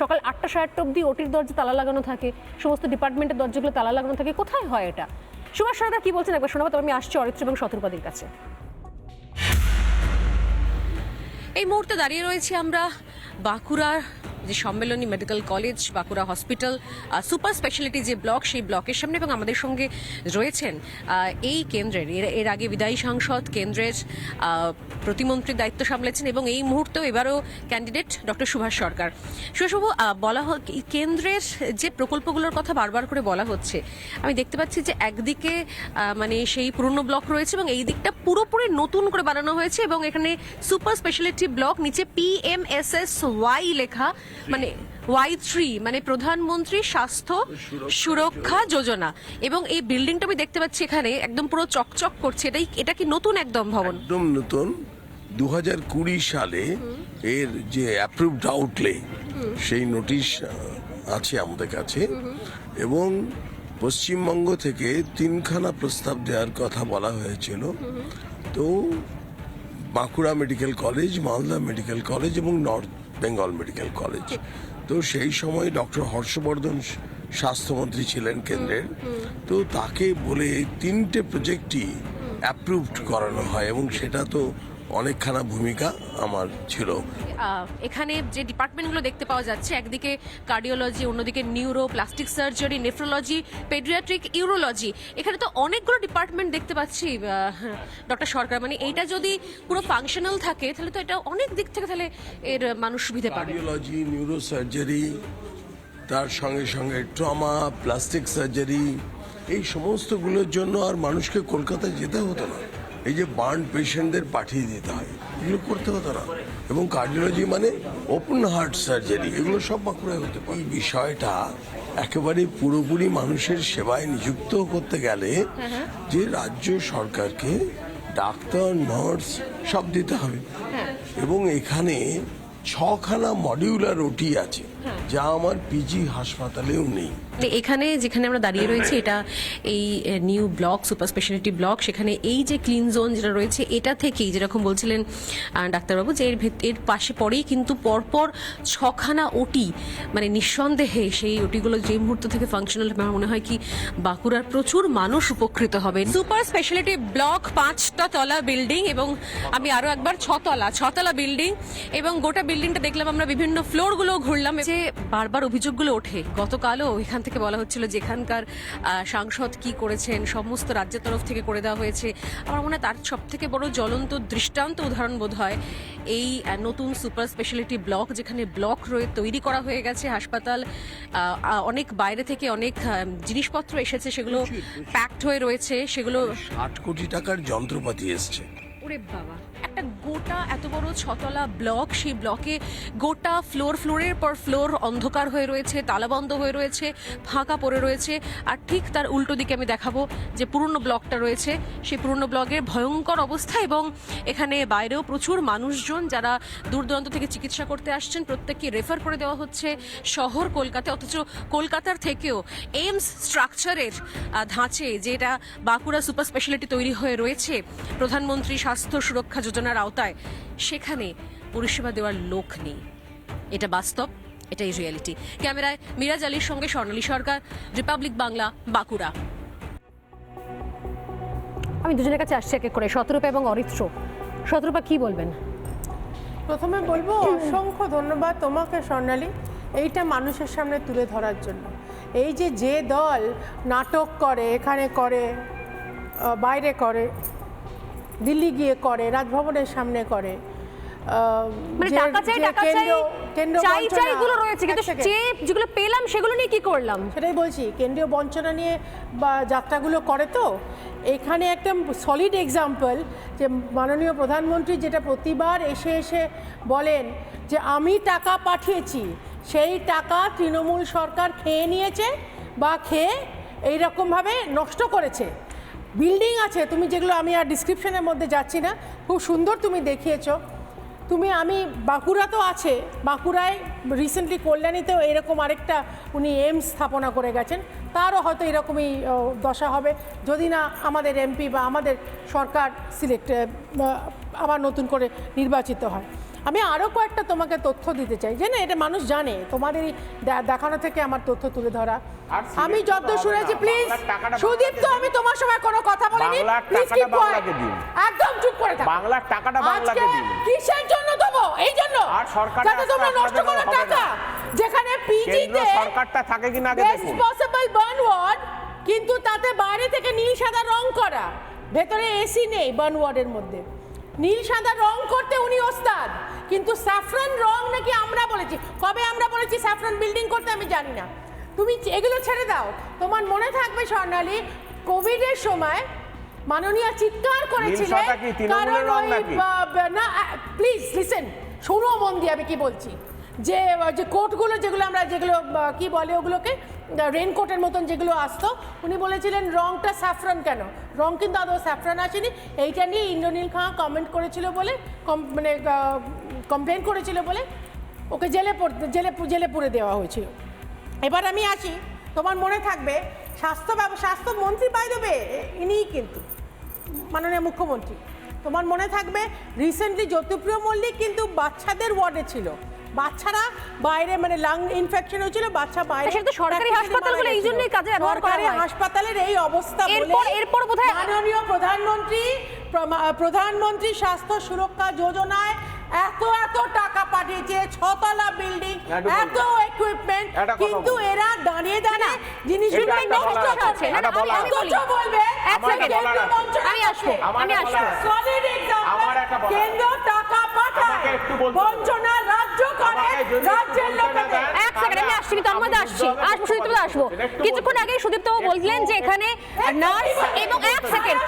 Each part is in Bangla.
সকাল আটটা সাড়ে আটটা অব্দি ওটির দরজা তালা লাগানো থাকে, সমস্ত ডিপার্টমেন্টের দরজাগুলো তালা লাগানো থাকে। কোথায় হয় এটা? সুভাষ সরকার কি বলছেন? একবার শোনাবো, তবে আমি আসছি অরিত্র এবং সতর্কদের কাছে। এই মুহূর্তে দাঁড়িয়ে রয়েছি আমরা বাঁকুড়ার যে Sammilani medical college Bankura hospital super speciality যে ব্লক সেই ব্লকের সামনে এবং আমাদের সঙ্গে রয়েছেন এই কেন্দ্রের, এর আগে বিদায়ী সাংসদ, কেন্দ্রের প্রতিমন্ত্রীর দায়িত্ব সামলেছেন এবং এই মুহূর্তেও এবারও ক্যান্ডিডেট ডক্টর সুভাষ সরকার। সুভাষবাবু বলা কেন্দ্রের যে প্রকল্পগুলোর কথা বারবার করে বলা হচ্ছে, আমি দেখতে পাচ্ছি যে একদিকে মানে সেই পুরনো ব্লক রয়েছে এবং এই দিকটা পুরোপুরি নতুন করে বানানো হয়েছে এবং এখানে সুপার স্পেশালিটি ব্লক নিচে পিএমএসএস ওয়াই লেখা মানে ওয়াই থ্রি মানে প্রধানমন্ত্রী স্বাস্থ্য সুরক্ষা যোজনা। এবং এই বিল্ডিংটা আমি দেখতে পাচ্ছি এখানে একদম পুরো চকচক করছে। এটাই এটা কি নতুন একদম ভবন? একদম নতুন। দু হাজার কুড়ি সালে এর যে অ্যাপ্রুভড আউটলে সেই নোটিশ আছে আমাদের কাছে। এবং পশ্চিমবঙ্গ থেকে তিনখানা প্রস্তাব দেওয়ার কথা বলা হয়েছিল। তো Bankura medical college Malda medical college এবং নর্থ বেঙ্গল মেডিকেল কলেজ। তো সেই সময় ডক্টর হর্ষবর্ধন স্বাস্থ্যমন্ত্রী ছিলেন কেন্দ্রের। তো তাকে বলে তিনটে প্রজেক্টই অ্যাপ্রুভড করানো হয় এবং সেটা তো অনেকখানা ভূমিকা আমার ছিল। এখানে যে ডিপার্টমেন্টগুলো দেখতে পাওয়া যাচ্ছে একদিকে কার্ডিওলজি অন্যদিকে neuro plastic surgery nephrology paediatric urology. এখানে তো অনেকগুলো ডিপার্টমেন্ট দেখতে পাচ্ছি ডক্টর সরকার। মানে এইটা যদি পুরো ফাংশনাল থাকে তাহলে তো এটা অনেক দিক থেকে তাহলে এর মানুষ সুবিধে পাবে। কার্ডিওলজি নিউরো সার্জারি তার সঙ্গে সঙ্গে ট্রমা প্লাস্টিক সার্জারি এই সমস্তগুলোর জন্য আর মানুষকে কলকাতায় যেতে হতো না। এই যে বার্ন পেশেন্টদের পাঠিয়ে দিতে হয়, এগুলো করতে হতো না এবং কার্ডিওলজি মানে ওপেন হার্ট সার্জারি, এগুলো সব বাঁকুড়ায় হতে পারে। এই বিষয়টা একেবারে পুরোপুরি মানুষের সেবায় নিযুক্ত করতে গেলে যে রাজ্য সরকারকে ডাক্তার, নার্স সব দিতে হবে। এবং এখানে ছখানা মডিউলার ওটি আছে, যা আমার পিজি হাসপাতালেও নেই। তো এখানে যেখানে আমরা দাঁড়িয়ে রয়েছি এটা এই new block super speciality block সেখানে এই যে ক্লিন জোন যেটা রয়েছে এটা থেকেই যেরকম বলছিলেন ডাক্তারবাবু যে এর ভেত- এর পাশে পরেই কিন্তু পরপর ছখানা ওটি মানে নিঃসন্দেহে সেই ওটিগুলো যে মুহূর্ত থেকে ফাংশনাল হবে আমার মনে হয় কি বাঁকুড়ার প্রচুর মানুষ উপকৃত হবে সুপার স্পেশালিটি ব্লক পাঁচটা তলা বিল্ডিং এবং আমি আরও একবার ছতলা ছতলা বিল্ডিং এবং গোটা বিল্ডিংটা দেখলাম আমরা বিভিন্ন ফ্লোরগুলো ঘুরলাম। যে বারবার অভিযোগগুলো ওঠে গতকালও এখান থেকে বলা হচ্ছিল যেখানকার সাংসদ কি করেছেন সমস্ত রাজ্যের তরফ থেকে করে দেওয়া হয়েছে। আমার মনে হয় তার সব থেকে বড় জ্বলন্ত দৃষ্টান্ত উদাহরণ বোধ হয় এই নতুন সুপার স্পেশালিটি ব্লক যেখানে ব্লক রয়ে তৈরি করা হয়ে গেছে। হাসপাতাল অনেক বাইরে থেকে অনেক জিনিসপত্র এসেছে সেগুলো প্যাকড হয়ে রয়েছে সেগুলো ষাট কোটি টাকার যন্ত্রপাতি এসছে। ওরে বাবা। একটা গোটা এত বড় ছতলা ব্লক, সেই ব্লকে গোটা ফ্লোর ফ্লোরের পর ফ্লোর অন্ধকার হয়ে রয়েছে তালাবন্ধ হয়ে রয়েছে, ফাঁকা পড়ে রয়েছে। আর ঠিক তার উল্টো দিকে আমি দেখাবো যে পুরনো ব্লকটা রয়েছে। সেই পুরনো ব্লকের ভয়ঙ্কর অবস্থা এবং এখানে বাইরেও প্রচুর মানুষজন যারা দূর দূরান্ত থেকে চিকিৎসা করতে আসছেন, প্রত্যেককে রেফার করে দেওয়া হচ্ছে শহর কলকাতা অথচ কলকাতার থেকেও এইমস স্ট্রাকচারের ধাঁচে যেটা বাঁকুড়া সুপার স্পেশালিটি তৈরি হয়ে রয়েছে। প্রধানমন্ত্রী স্বাস্থ্য সুরক্ষা যোজনার আওতায় সেখানে পরিষেবা দেওয়ার লোক নেই। এটা বাস্তব এটাই রিয়েলিটি। ক্যামেরায় মিরাজ আলীর সঙ্গে স্বর্ণালী সরকার রিপাবলিক বাংলা বাঁকুড়া। আমি দুজনের কাছে আসছি এক এক করে শতরূপা এবং অরিত্র। শতরূপা কি বলবেন? প্রথমে বলব অসংখ্য ধন্যবাদ তোমাকে স্বর্ণালী এইটা মানুষের সামনে তুলে ধরার জন্য। এই যে যে দল নাটক করে এখানে করে বাইরে করে দিল্লি গিয়ে করে রাজভবনের সামনে করে। মানে যে- টাকা চাই টাকা চাই কেন্দ্র- কেন্দ্র চাই চাই গুলো রয়েছে কিন্তু যে যেগুলো পেলাম সেগুলো নিয়ে কি করলাম? সেটাই বলছি কেন্দ্রীয় বঞ্চনা নিয়ে বা যাত্রাগুলো করে তো। এখানে একদম সলিড এক্সাম্পল যে মাননীয় প্রধানমন্ত্রী যেটা প্রতিবার এসে এসে বলেন যে আমি টাকা পাঠিয়েছি সেই টাকা তৃণমূল সরকার খেয়ে নিয়েছে বা খেয়ে এইরকমভাবে নষ্ট করেছে। বিল্ডিং আছে, তুমি যেগুলো আমি আর ডিসক্রিপশনের মধ্যে যাচ্ছি না, খুব সুন্দর তুমি দেখিয়েছ। তুমি, আমি, বাঁকুড়া তো আছে, বাঁকুড়ায় রিসেন্টলি কল্যাণীতেও এরকম আরেকটা উনি এমস স্থাপনা করে গেছেন, তারও হয়তো এরকমই দশা হবে। যদি না আমাদের এমপি বা আমাদের সরকার সিলেক্ট আবার নতুন করে নির্বাচিত হয়। আমি আরও কয়েকটা তোমাকে তথ্য দিতে চাই। যে না এটা মানুষ জানে। তোমাদেরই দে- দেখানো থেকে আমার তথ্য তুলে ধরা। আমি যত শুনেছি প্লিজ সুদীপ তো আমি তোমার সময় কোনো কথা বলিনি. বাংলাকে দিন। একদম চুপ করে থাক। বাংলার টাকাটা বাংলাকে দিন। কিসের জন্য দেবো? এই জন্য। আর সরকারের যাতে তোমরা নষ্ট করো টাকা। যেখানে পিজিতে সরকারটা থাকে কিনা আগে দেখুন। পসিবল বার্ন ওয়ার্ড কিন্তু তাতে বাইরে থেকে নীল সাদা রং করা। ভেতরে এসি নেই বার্ন ওয়ার্ডের মধ্যে। নীল সাদা রং করতে উনি ওস্তাদ। কিন্তু স্যাফরন রং নাকি আমরা বলেছি। কবে আমরা বলেছি স্যাফরন বিল্ডিং করতে আমি জানি না। তুমি এগুলো ছেড়ে দাও। তোমার মনে থাকবে স্বর্ণালী কোভিডের সময় মাননীয় চিৎকার করেছিলেন কারণ না প্লিজ লিসেন শোনো মন দিয়ে আমি কি বলছি। যে যে কোটগুলো যেগুলো আমরা যেগুলো কি বলে ওগুলোকে? রেনকোটের মতন যেগুলো আসতো, উনি বলেছিলেন, রংটা স্যাফরান কেন? রং কিন্তু আদৌ স্যাফরান আসেনি। এইটা নিয়ে ইন্দ্রনীল খাঁ কমেন্ট করেছিল বলে মানে কমপ্লেন করেছিল বলে ওকে জেলে পড়তে জেলে জেলে পুরে দেওয়া হয়েছিল। এবার আমি আসি। তোমার মনে থাকবে, স্বাস্থ্য স্বাস্থ্যমন্ত্রী পাই দেবে ইনিই কিন্তু, মাননীয় মুখ্যমন্ত্রী। তোমার মনে থাকবে রিসেন্টলি জ্যোতিপ্রিয় মল্লিক কিন্তু বাচ্চাদের ওয়ার্ডে ছিল। বাচ্চারা বাইরে মানে লাং ইনফেকশন হয়েছিল বাচ্চা বাইরে সেটা তো সরকারি হাসপাতালগুলো এই জন্যই কাজে ব্যবহার করা হয়। হাসপাতালের এই অবস্থা বলে এরপর- এরপর বোধহয়- মাননীয় প্রধানমন্ত্রী প্রধানমন্ত্রী স্বাস্থ্য সুরক্ষা যোজনায় এত এত টাকা পাঠিয়েছে ছতলা বিল্ডিং এত ইকুইপমেন্ট কিন্তু এরা দাঁড়িয়ে দাঁড়িয়ে জিনিসগুলো নষ্ট করছে অথচ বলবে। আমি আসব। আমি আসব। Solid example. কেন্দ্র টাকা পাঠায়। আমাকে একটু বলতে বঞ্চনা রাজ্য করে আমাকে যদি রাজ্যের একটু লোকেদের এক সেকেন্ড আমি আসছি আসব কিছুক্ষণ আগে সুদীপ্ত বললেন যে এখানে নার্স এবং এক সেকেন্ড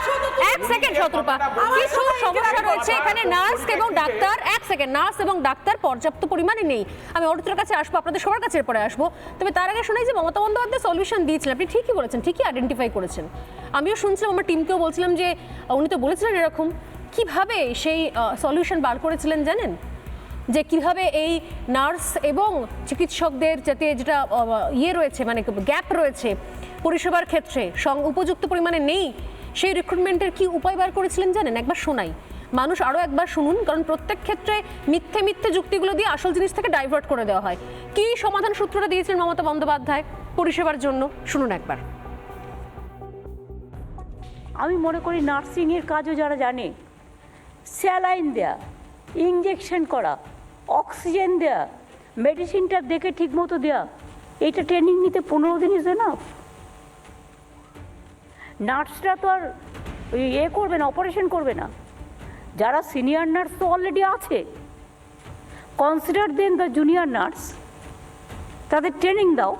এক সেকেন্ড শত্রুপা। কিছু সমস্যা রয়েছে এখানে নার্স এবং ডাক্তার। এক সেকেন্ড নার্স এবং ডাক্তার পর্যাপ্ত পরিমাণে নেই। আমি অডিটর কাছে আসব আপনাদের সবার কাছে পরে আসব। তবে তার আগে শুনেছি যে মমতা বন্দ্যোপাধ্যায় সলিউশন দিয়েছিলেন। আপনি ঠিকই বলেছেন ঠিকই আইডেন্টিফাই করেছেন। আমিও শুনছিলাম আমার টিমকেও বলছিলাম যে উনি তো বলেছিলেন এরকম। কীভাবে সেই সলিউশন বার করেছিলেন জানেন? যে কীভাবে এই নার্স এবং চিকিৎসকদের যাতে যেটা ইয়ে রয়েছে মানে গ্যাপ রয়েছে পরিষেবার ক্ষেত্রে, সং, উপযুক্ত পরিমাণে নেই, সেই রিক্রুটমেন্টের কি উপায় বার করেছিলেন জানেন? একবার শোনাই। মানুষ আরও একবার শুনুন, কারণ প্রত্যেক ক্ষেত্রে মিথ্যে মিথ্যে যুক্তিগুলো দিয়ে আসল জিনিস থেকে ডাইভার্ট করে দেওয়া হয়। কি সমাধান সূত্রটা দিয়েছিলেন মমতা বন্দ্যোপাধ্যায় পরিষেবার জন্য? শুনুন একবার। আমি মনে করি নার্সিংয়ের কাজও যারা জানে, স্যালাইন দেয়া ইঞ্জেকশন করা অক্সিজেন দেয়া মেডিসিনটা দেখে ঠিকমতো দেয়া এটা ট্রেনিং নিতে পনেরো দিন ইজ এনাফ নার্সরা তো আর এ করবে না অপারেশন করবে না। যারা সিনিয়র নার্স তো অলরেডি আছে consider then the junior nurse তাদের ট্রেনিং দাও।